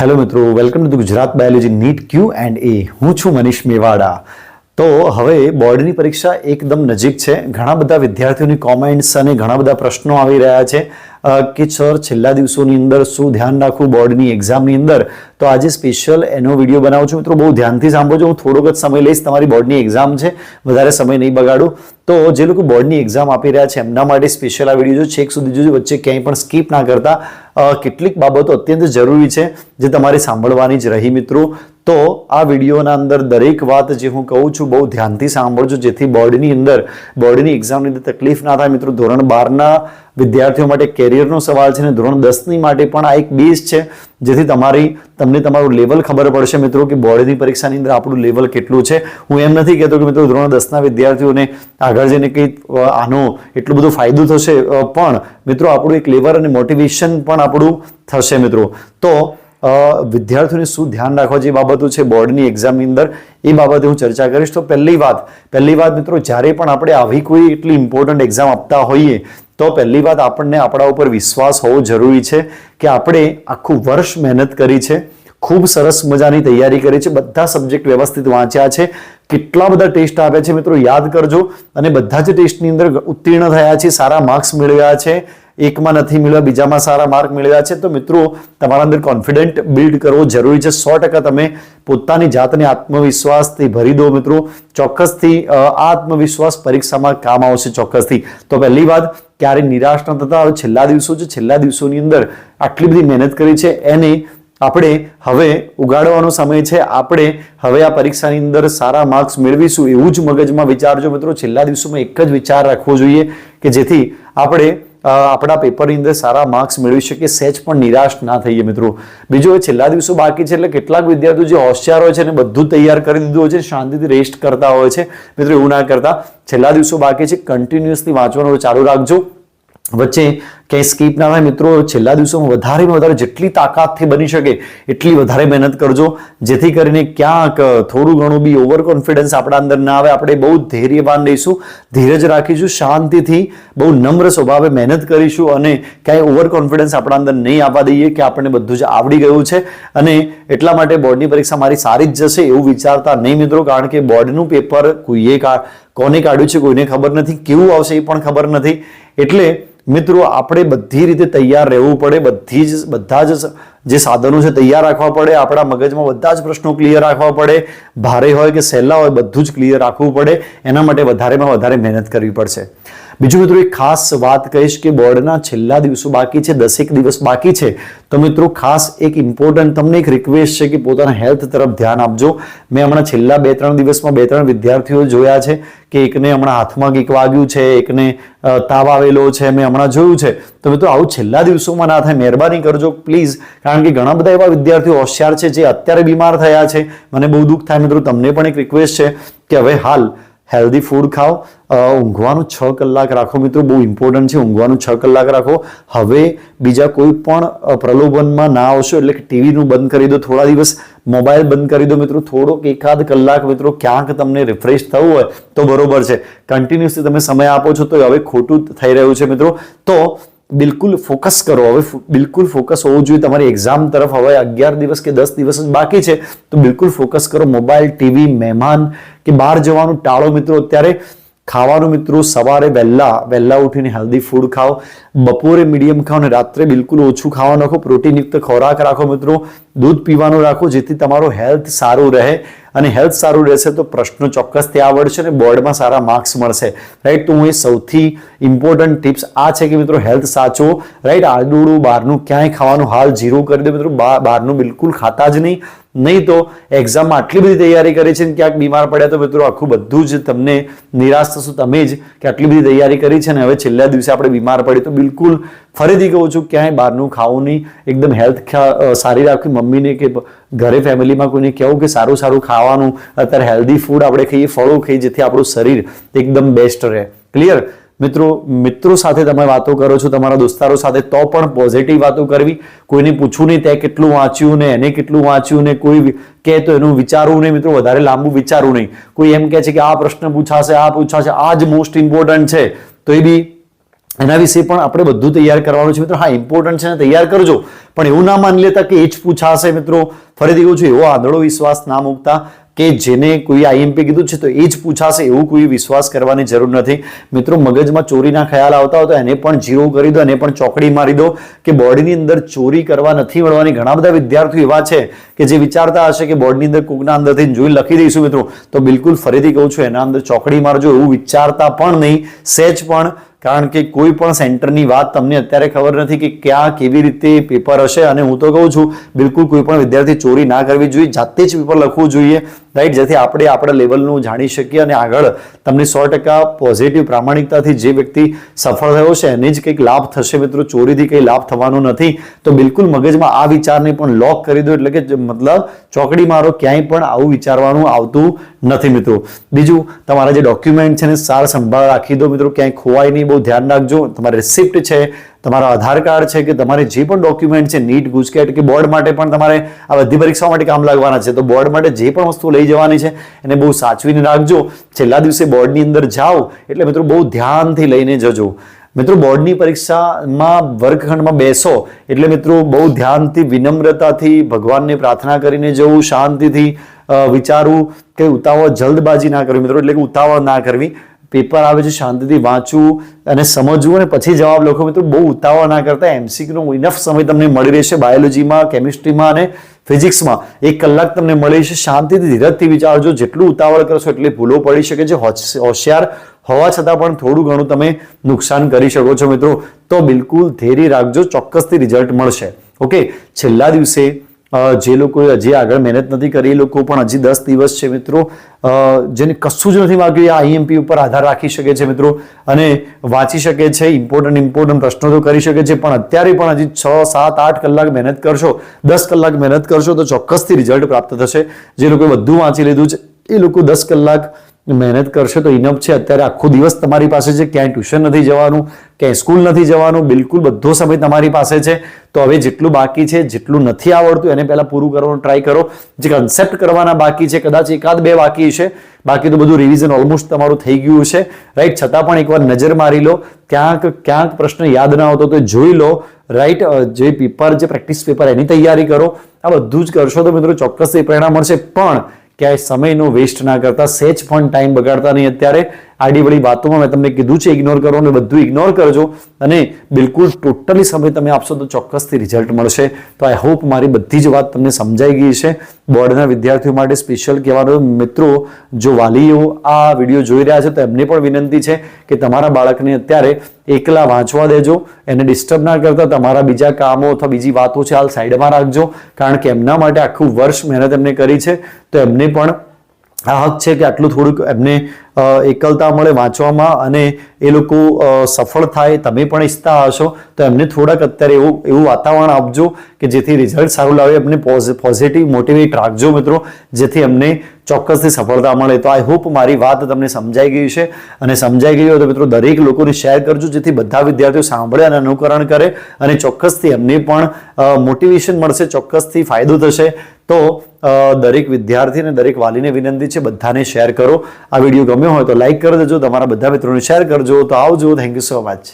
Hello મિત્રો, welcome to Gujarat biology NEET Q and A. હું છું મનીષ મેવાડા. તો હવે બોર્ડની પરીક્ષા એકદમ નજીક છે. ઘણા બધા વિદ્યાર્થીઓની કોમેન્ટ્સ અને ઘણા બધા પ્રશ્નો આવી રહ્યા છે. કે સર, છેલ્લા દિવસોની અંદર શું ધ્યાન રાખવું બોર્ડની એક્ઝામની અંદર? તો આજે સ્પેશિયલ એનો વીડિયો બનાવું છું. મિત્રો, બહુ ધ્યાનથી સાંભળજો. હું થોડોક જ સમય લઈશ. તમારી બોર્ડની એક્ઝામ છે. વધારે સમય નહીં બગાડું. તો જે લોકો બોર્ડની એક્ઝામ આપી રહ્યા છે, એમના માટે સ્પેશિયલ આ વીડિયો જો છેક સુધી જોજો. વચ્ચે ક્યાંય પણ સ્કીપ ના કરતા. કેટલીક બાબતો અત્યંત જરૂરી છે, જે તમારે સાંભળવાની જ રહી, મિત્રો. તો આ વિડીયોના અંદર દરેક વાત જે હું કહું છું, બહુ ધ્યાનથી સાંભળજો, જેથી બોર્ડની અંદર બોર્ડની એક્ઝામની અંદર તકલીફ ના થાય. મિત્રો, ધોરણ બારના વિદ્યાર્થીઓ માટે કેરિયરનો સવાલ છે અને ધોરણ દસની માટે પણ આ એક બેઝ છે. જેથી તમારી, તમને તમારું લેવલ ખબર પડશે મિત્રો કે બોર્ડની પરીક્ષાની અંદર આપણું લેવલ કેટલું છે. હું એમ નથી કહેતો કે મિત્રો ધોરણ દસના વિદ્યાર્થીઓને આગળ જઈને કંઈ આનો એટલો બધો ફાયદો થશે પણ મિત્રો આપણું એક લેવલ અને મોટિવેશન પણ આપણું થશે મિત્રો. તો વિદ્યાર્થીઓને શું ધ્યાન રાખવા જે બાબતો છે બોર્ડની એક્ઝામની અંદર? એ બાબતે હું ચર્ચા કરીશ. તો પહેલી વાત પહેલી વાત મિત્રો જ્યારે પણ આપણે આવી કોઈ એટલી ઇમ્પોર્ટન્ટ એક્ઝામ આપતા હોઈએ તો પહેલી વાત આપણને આપણા ઉપર વિશ્વાસ હોવો જરૂરી છે કે આપણે આખું વર્ષ મહેનત કરી છે, ખૂબ સરસ મજાની તૈયારી કરી છે, બધા સબ્જેક્ટ વ્યવસ્થિત વાંચ્યા છે, કેટલા બધા ટેસ્ટ આપ્યા છે મિત્રો યાદ કરજો, અને બધા જ ટેસ્ટની અંદર ઉત્તીર્ણ થયા છે, સારા માર્ક્સ મેળવ્યા છે, એકમાં નથી મેળવ્યા, બીજામાં સારા માર્ક મેળવ્યા છે, તો મિત્રો તમારા અંદર કોન્ફિડન્ટ બિલ્ડ કરવો જરૂરી છે. સો ટકા તમે પોતાની જાતને આત્મવિશ્વાસથી ભરી દો મિત્રો. ચોક્કસથી આ આત્મવિશ્વાસ પરીક્ષામાં કામ આવશે ચોક્કસથી. તો પહેલી વાત ક્યારે નિરાશ ન થતા હવે છેલ્લા દિવસો છે, છેલ્લા દિવસોની અંદર આટલી બધી મહેનત કરી છે. એને આપણે હવે ઉગાડવાનો સમય છે. આપણે હવે આ પરીક્ષાની અંદર સારા માર્ક્સ મેળવીશું એવું જ મગજમાં વિચારજો મિત્રો. છેલ્લા દિવસોમાં એક જ વિચાર રાખવો જોઈએ કે જેથી આપણે આપણા પેપરની અંદર સારા માર્ક્સ મેળવી શકીએ, સહેજ પણ નિરાશ ના થઈએ મિત્રો. બીજું હવે છેલ્લા દિવસો બાકી છે એટલે કેટલાક વિદ્યાર્થીઓ જે હોશિયાર હોય છે ને બધું તૈયાર કરી દીધું હોય છે, શાંતિથી રેસ્ટ કરતા હોય છે. મિત્રો, એવું ના કરતા. છેલ્લા દિવસો બાકી છે કન્ટિન્યુઅસલી વાંચવાનું ચાલુ રાખજો. વચ્ચે ક્યાંય સ્કીપ ના થાય. મિત્રો, છેલ્લા દિવસોમાં વધારેમાં વધારે જેટલી તાકાતથી બની શકે, એટલી વધારે મહેનત કરજો. જેથી કરીને ક્યાંક થોડું ઘણું બી ઓવર કોન્ફિડન્સ આપણા અંદર ના આવે. આપણે બહુ ધૈર્યવાન રહીશું, ધીરજ રાખીશું, શાંતિથી, બહુ નમ્ર સ્વભાવે મહેનત કરીશું અને ક્યાંય ઓવર કોન્ફિડન્સ આપણા અંદર નહીં આવવા દઈએ કે આપણને બધું જ આવડી ગયું છે. અને એટલા માટે બોર્ડની પરીક્ષા મારી સારી જ જશે એવું વિચારતા નહીં મિત્રો, કારણ કે બોર્ડનું પેપર કોઈએ કોને કાઢ્યું છે કોઈને ખબર નથી, કેવું આવશે એ પણ ખબર નથી. એટલે મિત્રો, આપણે બધી રીતે તૈયાર રહેવું પડે, બધી જ, બધા જ જે સાધનો છે તૈયાર રાખવા પડે, આપણા મગજમાં બધા જ પ્રશ્નો ક્લિયર રાખવા પડે, ભારે હોય કે સહેલા હોય બધું જ ક્લિયર રાખવું પડે, એના માટે વધારેમાં વધારે મહેનત કરવી પડશે. બીજું મિત્રો એક ખાસ વાત કહીશ કે બોર્ડના છેલ્લા દિવસો બાકી છે, દસેક દિવસ બાકી છે. તો મિત્રો ખાસ એક ઇમ્પોર્ટન્ટ તમને એક રિક્વેસ્ટ છે કે પોતાના હેલ્થ તરફ ધ્યાન આપજો. મેં હમણાં છેલ્લા બે ત્રણ દિવસમાં બે ત્રણ વિદ્યાર્થીઓ જોયા છે કે એકને હમણાં હાથમાં કંઈક વાગ્યું છે, એકને તાવ આવેલો છે, મેં હમણાં જોયું છે. તો મિત્રો આવું છેલ્લા દિવસોમાં ના થાય, મહેરબાની કરજો પ્લીઝ. કારણ કે ઘણા બધા એવા વિદ્યાર્થીઓ હોશિયાર છે જે અત્યારે બીમાર થયા છે. મને બહુ દુઃખ થાય મિત્રો, તમને પણ એક રિક્વેસ્ટ છે કે હવે હાલ હેલ્ધી ફૂડ ખાઓ. ઊંઘવાનું છ કલાક રાખો મિત્રો, બહુ ઇમ્પોર્ટન્ટ છે, ઊંઘવાનું છ કલાક રાખો. હવે બીજા કોઈ પણ પ્રલોભનમાં ના આવશો એટલે કે ટીવીનું બંધ કરી દો, થોડા દિવસ મોબાઈલ બંધ કરી દો મિત્રો, થોડોક એકાદ કલાક મિત્રો ક્યાંક તમને રિફ્રેશ થવું હોય તો બરોબર છે. કન્ટિન્યુઅસલી તમે સમય આપો છો તો હવે ખોટું થઈ રહ્યું છે મિત્રો. તો બિલકુલ ફોકસ કરો. હવે બિલકુલ ફોકસ હોવું જોઈએ. તમારી એક્ઝામ તરફ હવે અગિયાર દિવસ કે દસ દિવસ જ બાકી છે, તો બિલકુલ ફોકસ કરો. મોબાઈલ, ટીવી, મહેમાન કે બહાર જવાનું ટાળો મિત્રો. અત્યારે ખાવાનું મિત્રો, સવારે વહેલા વહેલા ઉઠીને હેલ્ધી ફૂડ ખાઓ. બપોરે મીડિયમ ખાઓ અને રાત્રે બિલકુલ ઓછું ખાવાનું રાખો પ્રોટીનયુક્ત ખોરાક રાખો મિત્રો. દૂધ પીવાનું રાખો જેથી તમારું હેલ્થ સારું રહે અને હેલ્થ સારું રહેશે તો પ્રશ્નો ચોક્કસ તે આવડશે અને બોર્ડમાં સારા માર્ક્સ મળશે. રાઈટ તો હું એ સૌથી ઇમ્પોર્ટન્ટ ટિપ્સ આ છે કે મિત્રો હેલ્થ સાચવો. રાઈટ આડુડું બહારનું ક્યાંય ખાવાનું હાલ જીરો કરી દે મિત્રો. બહારનું બિલકુલ ખાતા જ નહીં. નહીં તો એક્ઝામમાં આટલી બધી તૈયારી કરી છે ને ક્યાંક બીમાર પડ્યા તો મિત્રો આખું બધું જ તમને નિરાશ થશો. તમે જ કે આટલી બધી તૈયારી કરી છે ને હવે છેલ્લા દિવસે આપણે બીમાર પડીએ તો બિલકુલ ફરીથી કહું છું, ક્યાંય બહારનું ખાવું નહીં. એકદમ હેલ્થ સારી રાખવી. મમ્મીને કે ઘરે ફેમિલીમાં કોઈને કહેવું કે સારું સારું ખાવાનું, અત્યારે હેલ્ધી ફૂડ આપણે ખાઈએ, ફળો ખાઈએ, જેથી આપણું શરીર એકદમ બેસ્ટ રહે. ક્લિયર મિત્રો મિત્રો સાથે તમે વાતો કરો છો, તમારા દોસ્તારો સાથે, તો પણ પોઝિટિવ વાતો કરવી. કોઈને પૂછવું નહીં, તે કેટલું વાંચ્યું ને, એને કેટલું વાંચ્યું ને, કોઈ કહે તો એનું વિચારવું નહીં, મિત્રો, વધારે લાંબુ વિચારવું નહીં. કોઈ એમ કહે છે કે આ પ્રશ્ન પૂછાશે, આ પૂછાશે, આ જ મોસ્ટ ઇમ્પોર્ટન્ટ છે. તો એ બી એના વિશે પણ આપણે બધું તૈયાર કરવાનું છે મિત્રો. હા ઇમ્પોર્ટન્ટ છે તૈયાર કરજો. પણ એવું ના માની લેતા કે એ જ પૂછાશે મિત્રો. ફરીથી કહું છું, એવો આંધળો વિશ્વાસ ના મૂકતા કે જેને કોઈ આઈએમપી કીધું છે તો એ જ પૂછાશે. એવું કોઈ વિશ્વાસ કરવાની જરૂર નથી. મિત્રો, મગજમાં ચોરીના ખ્યાલ આવતા હોય તો એને પણ જીરો કરી દો, એને પણ ચોકડી મારી દો કે બોર્ડની અંદર ચોરી કરવા નથી મળવાની. ઘણા બધા વિદ્યાર્થીઓ એવા છે કે જે વિચારતા હશે કે બોર્ડની અંદર કોકના અંદરથી જોઈ લખી દઈશું મિત્રો. તો બિલકુલ ફરીથી કહું છું, એના અંદર ચોકડી મારજો એવું વિચારતા પણ નહીં. સહેજ પણ કારણ કે કોઈ પણ સેન્ટરની વાત તમને અત્યારે ખબર નથી કે ક્યાં કેવી રીતે પેપર હશે. અને હું તો કહું છું, બિલકુલ કોઈ પણ વિદ્યાર્થી ચોરી ના કરવી જોઈએ. જાતે જ પેપર લખવું જોઈએ. રાઈટ જેથી આપણે આપણા લેવલનું જાણી શકીએ અને આગળ તમને સો ટકા પોઝિટિવ પ્રામાણિકતાથી જે વ્યક્તિ સફળ થયો છે, એને જ કંઈક લાભ થશે મિત્રો. ચોરીથી કંઈ લાભ થવાનો નથી. તો બિલકુલ મગજમાં આ વિચારને પણ લોક કરી દો. એટલે કે મતલબ ચોકડી મારો ક્યાંય પણ આવું વિચારવાનું આવતું નથી મિત્રો. બીજું, તમારા જે ડોક્યુમેન્ટ છે ને સાર સંભાળ રાખી દો મિત્રો. ક્યાંય ખોવાય નહીં. બહુ ધ્યાન રાખજો. તમારી રિસિપ્ટ છે. તમારા આધાર કાર્ડ છે કે તમારે જે પણ ડોક્યુમેન્ટ છે, નીટ, ગુજકેટ કે બોર્ડ માટે પણ તમારે આ બધી પરીક્ષાઓ માટે કામ લાગવાના છે. તો બોર્ડ માટે જે પણ વસ્તુ લઈ જવાની છે, એને બહુ સાચવીને રાખજો. છેલ્લા દિવસે બોર્ડની અંદર જાઓ, એટલે મિત્રો બહુ ધ્યાનથી લઈને જજો. મિત્રો, બોર્ડની પરીક્ષામાં વર્ગખંડમાં બેસો, એટલે મિત્રો બહુ ધ્યાનથી, વિનમ્રતાથી, ભગવાનને પ્રાર્થના કરીને જવું, શાંતિથી વિચારવું કે ઉતાવળ જલ્દબાજી ના કરવી. મિત્રો, એટલે કે ઉતાવળ ના કરવી. પેપર આવે છે, શાંતિથી વાંચવું અને સમજવું અને પછી જવાબ લખો. મિત્રો, બહુ ઉતાવળ ના કરતા એમસીક્યુનો ઇનફ સમય તમને મળી રહેશે બાયોલોજીમાં કેમિસ્ટ્રીમાં અને ફિઝિક્સમાં એક કલાક તમને મળી છે શાંતિથી, ધીરજથી વિચારજો. જેટલું ઉતાવળ કરશો એટલી ભૂલો પડી શકે છે. હોશ- હોશિયાર હોવા છતાં પણ થોડું ઘણું તમે નુકસાન કરી શકો છો મિત્રો. તો બિલકુલ ધેરી રાખજો. ચોક્કસથી રિઝલ્ટ મળશે. ઓકે છેલ્લા દિવસે જે લોકો હજી આગળ મહેનત નથી કરી, એ લોકો પણ હજી દસ દિવસ છે મિત્રો. જેને કશું જ નથી માગ્યું એ આઈએમપી ઉપર આધાર રાખી શકે છે મિત્રો. અને વાંચી શકે છે ઇમ્પોર્ટન્ટ ઇમ્પોર્ટન્ટ પ્રશ્નો તો કરી શકે છે, પણ અત્યારે પણ હજી છ, સાત, આઠ કલાક મહેનત કરશો, દસ કલાક મહેનત કરશો તો ચોક્કસથી રિઝલ્ટ પ્રાપ્ત થશે. જે લોકોએ બધું વાંચી લીધું છે, એ લોકો દસ કલાક મહેનત કરશે તો ઇનફ છે. અત્યારે આખો દિવસ તમારી પાસે છે. ક્યાંય ટ્યુશન નથી જવાનું, ક્યાંય સ્કૂલ નથી જવાનું. બિલકુલ બધો સમય તમારી પાસે છે. તો હવે જેટલું બાકી છે, જેટલું નથી આવડતું, એને પહેલાં પૂરું કરવાનું ટ્રાય કરો. જે કન્સેપ્ટ કરવાના બાકી છે, કદાચ એકાદ બે બાકી છે. બાકી તો બધું રિવિઝન ઓલમોસ્ટ તમારું થઈ ગયું છે. રાઈટ છતાં પણ એકવાર નજર મારી લો. ક્યાંક ક્યાંક પ્રશ્ન યાદ ના આવતો તો જોઈ લો. રાઈટ જે પેપર જે પ્રેક્ટિસ પેપર એની તૈયારી કરો. આ બધું જ કરશો તો મિત્રો ચોક્કસથી પ્રેરણા મળશે. પણ ક્યાંય સમયનો વેસ્ટ ના કરતા સેજ પણ ટાઈમ બગાડતા નહીં અત્યારે. આડીવળી વાતોમાં મેં તમને કીધું છે ઇગ્નોર કરો અને બધું ઇગ્નોર કરજો. અને બિલકુલ ટોટલી સમય તમે આપશો તો ચોક્કસથી રિઝલ્ટ મળશે. તો આઈ હોપ મારી બધી જ વાત તમને સમજાઈ ગઈ છે. બોર્ડના વિદ્યાર્થીઓ માટે સ્પેશિયલ કહેવાનો મિત્રો, જો વાલીઓ આ વીડિયો જોઈ રહ્યા છે તો એમને પણ વિનંતી છે કે તમારા બાળકને અત્યારે એકલા વાંચવા દેજો. એને ડિસ્ટર્બ ના કરતા તમારા બીજા કામો અથવા બીજી વાતો છે હાલ સાઈડમાં રાખજો. કારણ કે એમના માટે આખું વર્ષ મહેનત એમને કરી છે. તો એમને પણ આ હક છે કે આટલું થોડુંક એમને એકલતા મળે વાંચવામાં અને એ લોકો સફળ થાય, તમે પણ ઈચ્છતા હશો, તો એમને થોડાક અત્યારે એવું એવું વાતાવરણ આપજો કે જેથી રિઝલ્ટ સારું લાવે એમને પોઝિટિવ મોટિવેટ રાખજો મિત્રો, જેથી એમને ચોક્કસથી સફળતા મળે. તો આઈ હોપ મારી વાત તમને સમજાઈ ગઈ છે. અને સમજાઈ ગઈ હોય તો મિત્રો દરેક લોકોને શેર કરજો, જેથી બધા વિદ્યાર્થીઓ સાંભળે અને અનુકરણ કરે અને ચોક્કસથી એમને પણ મોટિવેશન મળશે, ચોક્કસથી ફાયદો થશે. તો દરેક વિદ્યાર્થી અને દરેક વાલીને વિનંતી છે, બધાને શેર કરો. આ વીડિયો ગમ્યો હોય તો લાઈક કરી દેજો. તમારા બધા મિત્રોને શેર કરજો. તો આવજો. Thank you so much